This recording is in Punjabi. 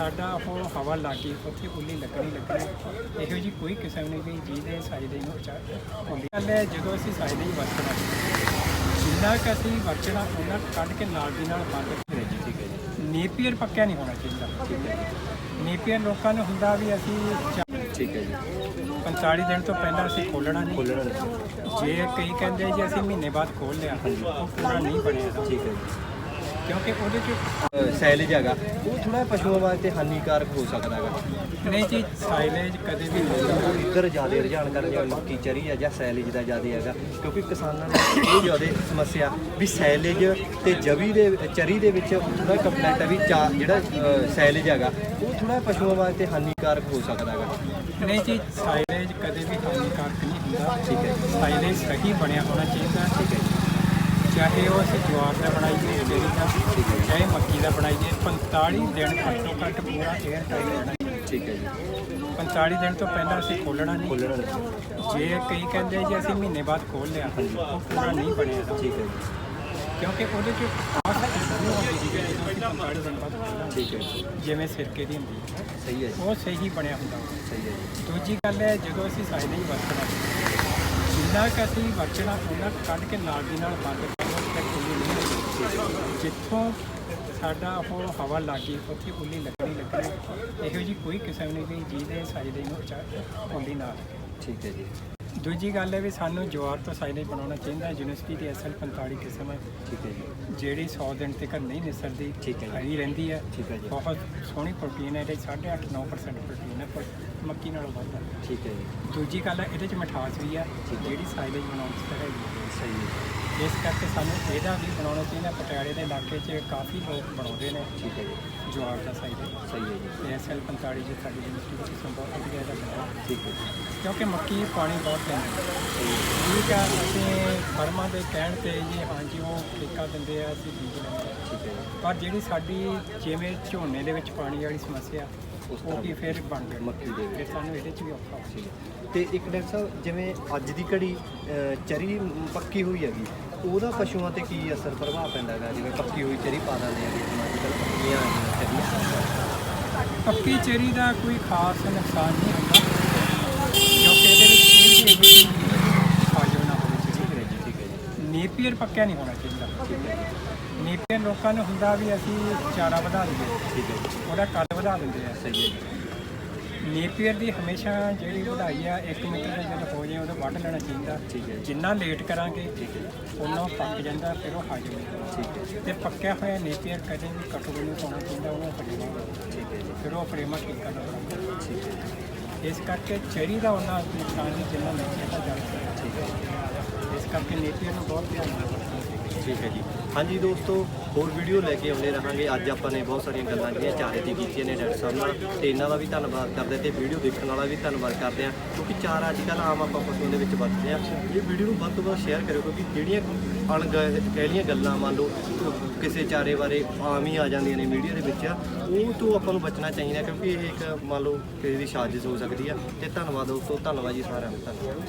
ਸਾਡਾ ਉਹ ਹਵਾ ਲੱਗੀ ਉੱਥੇ ਉੱਲੀ ਲੱਗਣੀ ਲੱਗਣੀ। ਇਹੋ ਜੀ ਕੋਈ ਕਿਸਮ ਨਹੀਂ ਵੀ ਜਿਹਦੇ ਸਾਇਦੇ ਨੂੰ ਚਾ ਹੁੰਦੀ। ਗੱਲ ਹੈ ਜਦੋਂ ਅਸੀਂ ਸਾਇਦੇ ਹੀ ਵਰਤਣਾ ਜਿੰਨਾ ਕੁ ਅਸੀਂ ਵਰਤਣਾ ਉਹਨਾਂ ਕੁ ਕੱਢ ਕੇ ਨਾਲ ਦੀ ਨਾਲ ਬੰਦ ਕਰੇ ਜੀ ਠੀਕ ਹੈ ਜੀ ਨੇਪੀਅਰ ਪੱਕਿਆ ਨਹੀਂ ਹੋਣਾ ਚਾਹੀਦਾ। ਹੈ ਨੇਪੀਅਰ ਲੋਕਾਂ ਨੂੰ ਹੁੰਦਾ ਵੀ ਅਸੀਂ ਠੀਕ ਹੈ ਜੀ। 45 ਦਿਨ ਤੋਂ ਪਹਿਲਾਂ ਅਸੀਂ ਖੋਲਣਾ ਨਹੀਂ। ਖੋਲਣਾ ਜੇ ਕਈ ਕਹਿੰਦੇ ਜੀ ਅਸੀਂ ਮਹੀਨੇ ਬਾਅਦ ਖੋਲ ਲਿਆ ਉਹ ਪੂਰਾ ਨਹੀਂ ਬਣਿਆ। ਠੀਕ ਹੈ ਜੀ। ਕਿਉਂਕਿ ਉਹਦੇ 'ਚ ਸੈਲੇਜ ਹੈਗਾ। ਉਹ ਥੋੜਾ ਪਸ਼ੂਆਂ ਵਾਸਤੇ ਹਾਨੀਕਾਰਕ ਹੋ ਸਕਦਾ ਹੈਗਾ। ਨਹੀਂ ਜੀ ਸਾਈਲੇਜ ਕਦੇ ਵੀ ਨਹੀਂ ਹੁੰਦਾ ਇੱਧਰ ਜ਼ਿਆਦਾ ਰੁਝਾਨ ਕਰਨ ਮੱਕੀ ਚਰੀ ਹੈ ਜਾਂ ਸੈਲੇਜ ਦਾ ਜ਼ਿਆਦਾ ਹੈਗਾ। ਕਿਉਂਕਿ ਕਿਸਾਨਾਂ ਨੂੰ ਇਹ ਜ਼ਿਆਦਾ ਸਮੱਸਿਆ ਵੀ ਸੈਲੇਜ ਤੇ ਜਵੀ ਦੇ ਚਰੀ ਦੇ ਵਿੱਚ ਥੋੜਾ ਕੰਪਲੈਂਟ ਹੈ ਵੀ ਜਿਹੜਾ ਸੈਲੇਜ ਹੈਗਾ ਉਹ ਥੋੜਾ ਪਸ਼ੂਆਂ ਵਾਸਤੇ ਹਾਨੀਕਾਰਕ ਹੋ ਸਕਦਾ ਹੈਗਾ। ਨਹੀਂ ਜੀ ਸਾਈਲੇਜ ਕਦੇ ਵੀ ਹਾਨੀਕਾਰਕ ਨਹੀਂ ਹੁੰਦਾ। ਠੀਕ ਹੈ। ਸਾਈਲੇਜ ਸਹੀ ਬਣਿਆ ਹੋਣਾ ਚਾਹੀਦਾ। ਠੀਕ ਹੈ ਚਾਹੇ ਉਹ ਅਸੀਂ ਜਵਾਰ ਦਾ ਬਣਾਈਏ ਜਿਹੜੀ ਦਾ ਚਾਹੇ ਮੱਕੀ ਦਾ ਬਣਾਈਏ 45 ਦਿਨ ਘੱਟੋ ਘੱਟ ਪੂਰਾ 에ਅਰ ਟਾਈਟ ਠੀਕ ਹੈ ਜੀ। 45 ਦਿਨ ਤੋਂ ਪਹਿਲਾਂ ਅਸੀਂ ਖੋਲਣਾ ਨਹੀਂ। ਖੋਲਣਾ ਜੇ ਕਈ ਕਹਿੰਦੇ ਜੀ ਅਸੀਂ ਮਹੀਨੇ ਬਾਅਦ ਖੋਲ ਲਿਆ ਉਹ ਪੂਰਾ ਨਹੀਂ ਬਣਿਆ। ਠੀਕ ਹੈ ਕਿਉਂਕਿ ਉਹਦੇ 'ਚ ਖਾਸ ਸ਼ੁਰੂ ਹੁੰਦੀ ਸੀ ਜਿਹੜੀ ਅਸੀਂ 45 ਦਿਨ ਬਾਅਦ ਖੋਲ੍ਹਣਾ। ਠੀਕ ਹੈ ਜਿਵੇਂ ਸਿਰਕੇ ਦੀ ਹੁੰਦੀ ਹੈ। ਸਹੀ ਹੈ ਉਹ ਸਹੀ ਬਣਿਆ ਹੁੰਦਾ। ਸਹੀ ਹੈ ਜੀ। ਦੂਜੀ ਗੱਲ ਹੈ ਜਦੋਂ ਅਸੀਂ ਸਾਈਡ ਨਹੀਂ ਵਰਤਣਾ ਜਿੰਨਾ ਕੁ ਅਸੀਂ ਵਰਤਣਾ ਉਹਨਾਂ ਕੱਢ ਕੇ ਨਾਲ ਦੀ ਨਾਲ ਬੰਦ ਕਰਨਾ ਤੇ ਉੱਲੀ ਨਹੀਂ ਲੱਗਣੀ। ਜਿੱਥੋਂ ਸਾਡਾ ਉਹ ਹਵਾ ਲੱਗੀ ਉੱਥੇ ਉੱਲੀ ਲੱਗਣੀ ਲੱਗਣੀ ਇਹੋ ਜੀ ਕੋਈ ਕਿਸਮ ਨਹੀਂ ਵੀ ਜਿਹਦੇ ਸਾਈਡੇ ਨੂੰ ਚਾ ਉੱਲੀ ਨਾ। ਠੀਕ ਹੈ ਜੀ। ਦੂਜੀ ਗੱਲ ਹੈ ਵੀ ਸਾਨੂੰ ਜਵਾਰ ਤੋਂ ਸਾਈਡੇ ਬਣਾਉਣਾ ਚਾਹੀਦਾ ਯੂਨੀਵਰਸਿਟੀ ਦੀ ਐਸਐਲ 45 ਕਿਸਮ ਹੈ ਠੀਕ ਹੈ ਜੀ। ਜਿਹੜੀ 100 ਦਿਨ ਤੱਕ ਨਹੀਂ ਨਿਸਰਦੀ ਠੀਕ ਹੈ ਜੀ। ਹਰੀ ਰਹਿੰਦੀ ਹੈ ਠੀਕ ਹੈ ਜੀ। ਬਹੁਤ ਸੋਹਣੀ ਪ੍ਰੋਟੀਨ ਹੈ ਇਹਦੇ 8.5 9% ਪ੍ਰੋਟੀਨ ਹੈ ਪਰ ਮੱਕੀ ਨਾਲੋਂ ਵੱਧ ਹੈ ਠੀਕ ਹੈ ਜੀ। ਦੂਜੀ ਗੱਲ ਇਹਦੇ ਚ ਮਿਠਾਸ ਵੀ ਹੈ। ਜਿਹੜੀ ਸਾਈਲੇਜ ਬਣਾਉਣ ਚ ਹੈਗੀ ਹੈ। ਸਹੀ ਹੈ ਇਸ ਕਰਕੇ ਸਾਨੂੰ ਇਹਦਾ ਵੀ ਬਣਾਉਣਾ ਚਾਹੀਦਾ ਪਟਿਆਲੇ ਦੇ ਇਲਾਕੇ 'ਚ ਕਾਫੀ ਲੋਕ ਬਣਾਉਂਦੇ ਨੇ ਠੀਕ ਹੈ ਜੀ। ਜਵਾਰ ਦਾ ਸਾਈਲੇਜ ਸਹੀ ਹੈ ਜੀ। ਐਸਐਲ 45 ਜੀ ਸਾਡੀ ਯੂਨੀਵਰਸਿਟੀ ਵਿੱਚ ਸੰਭਵ ਵਧੀਆ ਇਹਦਾ ਬਣਾਇਆ ਠੀਕ ਹੈ ਜੀ। ਕਿਉਂਕਿ ਮੱਕੀ ਪਾਣੀ ਬਹੁਤ ਲੈਂਦੀ ਹੈ। ਸਹੀ ਹੈ ਠੀਕ ਆ ਅਸੀਂ ਫਰਮਾਂ ਦੇ ਕਹਿਣ ਤੇ ਜੀ ਹਾਂਜੀ ਉਹ ਠੇਕਾ ਦਿੰਦੇ ਆ ਅਸੀਂ ਬੀਜ ਲੈਂਦੇ ਹਾਂ ਠੀਕ ਹੈ ਜੀ। ਪਰ ਜਿਹੜੀ ਸਾਡੀ ਜਿਵੇਂ ਝੋਨੇ ਦੇ ਵਿੱਚ ਪਾਣੀ ਵਾਲੀ ਸਮੱਸਿਆ ਉਸ ਉਹ ਵੀ ਫਿਰ ਬਣ ਗਈ ਮੱਕੀ ਦੇ ਵਿੱਚ। ਫਿਰ ਸਾਨੂੰ ਇਹਦੇ 'ਚ ਵੀ ਔਖਾ ਹੋ ਠੀਕ ਹੈ। ਤੇ ਇੱਕ ਡਾਕਟਰ ਸਾਹਿਬ ਜਿਵੇਂ ਅੱਜ ਦੀ ਘੜੀ ਚਰੀ ਪੱਕੀ ਹੋਈ ਹੈਗੀ ਉਹਦਾ ਪਸ਼ੂਆਂ ਤੇ ਕੀ ਅਸਰ ਪ੍ਰਭਾਵ ਪੈਂਦਾ ਹੈਗਾ? ਜਿਵੇਂ ਪੱਕੀ ਹੋਈ ਚਰੀ ਪਾ ਦਿੰਦੇ ਹੈਗੇ ਜਿਵੇਂ ਅੱਜ ਕੱਲ੍ਹ ਪੱਕੀਆਂ ਚਰੀਆਂ। ਪੱਕੀ ਚੇਰੀ ਦਾ ਕੋਈ ਖਾਸ ਨੁਕਸਾਨ ਨਹੀਂ ਹੁੰਦਾ। ਕਿਉਂਕਿ ਇਹਦੇ ਵਿੱਚ ਕੋਈ ਵੀ ਇਹੋ ਜਿਹੀ ਖਾਜੋ ਨਾ ਹੋਵੇ ਚੇਰੀ ਠੀਕ ਹੈ ਜੀ ਨੇਪੀਅਰ ਪੱਕਿਆ ਨਹੀਂ ਹੋਣਾ ਚਾਹੀਦਾ। ਨੇਪੀਅਰ ਲੋਕਾਂ ਨੂੰ ਹੁੰਦਾ ਵੀ ਅਸੀਂ ਚਾਰਾ ਵਧਾ ਲਈਏ। ਠੀਕ ਹੈ। ਉਹਦਾ ਕੱਦ ਵਧਾ ਦਿੰਦੇ ਆ। ਸਹੀ ਹੈ ਨੇਪੀਅਰ ਦੀ ਹਮੇਸ਼ਾ ਜਿਹੜੀ ਵਧਾਈ ਆ 1 ਮੀਟਰ ਦੇ ਜਦੋਂ ਹੋ ਜਾਏ ਉਦੋਂ ਵੱਢ ਲੈਣਾ ਚਾਹੀਦਾ। ਠੀਕ ਹੈ ਜਿੰਨਾ ਲੇਟ ਕਰਾਂਗੇ ਠੀਕ ਹੈ ਉਹਨਾਂ ਪੱਕ ਜਾਂਦਾ ਫਿਰ ਉਹ ਹਾਜਮ ਹੁੰਦਾ ਠੀਕ ਹੈ ਤੇ ਪੱਕਿਆ ਹੋਇਆ ਨੇਪੀਅਰ ਕਦੇ ਵੀ ਕਟੋਰੇ ਨੂੰ ਪਾਉਣਾ ਚਾਹੀਦਾ ਉਹਨੂੰ ਫੜੇਵਾ ਠੀਕ ਹੈ ਫਿਰ ਉਹ ਫਰੇਮਾ ਠੀਕ ਕਰਨਾ ਪੈਂਦਾ ਠੀਕ ਹੈ ਇਸ ਕਰਕੇ ਚੈਰੀ ਦਾ ਉਹਨਾਂ ਨੁਕਸਾਨ ਨਹੀਂ ਜਿੰਨਾ ਨੇਪੀਅਰ ਦਾ ਜ਼ਿਆਦਾ। ਠੀਕ ਹੈ ਇਸ ਕਰਕੇ ਨੇਪੀਅਰ ਨੂੰ ਬਹੁਤ ਧਿਆਨ ਠੀਕ ਹੈ ਜੀ। ਹਾਂਜੀ ਦੋਸਤੋ, ਹੋਰ ਵੀਡੀਓ ਲੈ ਕੇ ਆਉਂਦੇ ਰਹਾਂਗੇ। ਅੱਜ ਆਪਾਂ ਨੇ ਬਹੁਤ ਸਾਰੀਆਂ ਗੱਲਾਂ ਜਿਹੜੀਆਂ ਚਾਰੇ ਦੀ ਕੀਤੀਆਂ ਨੇ ਡਾਕਟਰ ਸਾਹਿਬ ਨਾਲ। ਤੇ ਇਹਨਾਂ ਦਾ ਵੀ ਧੰਨਵਾਦ ਕਰਦੇ ਤੇ ਵੀਡੀਓ ਦੇਖਣ ਵਾਲਾ ਵੀ ਧੰਨਵਾਦ ਕਰਦੇ ਆ ਕਿਉਂਕਿ ਚਾਰ ਅੱਜ ਕੱਲ੍ਹ ਆਮ ਆਪਾਂ ਪਸ਼ੂਆਂ ਦੇ ਵਿੱਚ ਵਰਤਦੇ ਆ ਇਹ ਵੀਡੀਓ ਨੂੰ ਵੱਧ ਤੋਂ ਵੱਧ ਸ਼ੇਅਰ ਕਰਿਓ, ਕਿਉਂਕਿ ਜਿਹੜੀਆਂ ਅਣਗਹਿਲੀਆਂ ਗੱਲਾਂ, ਮੰਨ ਲਓ, ਕਿਸੇ ਚਾਰੇ ਬਾਰੇ ਆਮ ਹੀ ਆ ਜਾਂਦੀਆਂ ਨੇ ਮੀਡੀਆ ਦੇ ਵਿੱਚ, ਉਹ ਤੋਂ ਆਪਾਂ ਨੂੰ ਬਚਣਾ ਚਾਹੀਦਾ, ਕਿਉਂਕਿ ਇਹ ਇੱਕ, ਮੰਨ ਲਓ, ਕਿਸੇ ਦੀ ਸਾਜ਼ਿਸ਼ ਹੋ ਸਕਦੀ ਆ। ਤੇ ਧੰਨਵਾਦ ਦੋਸਤੋ, ਧੰਨਵਾਦ ਜੀ ਸਾਰਿਆਂ ਦਾ। ਧੰਨਵਾਦ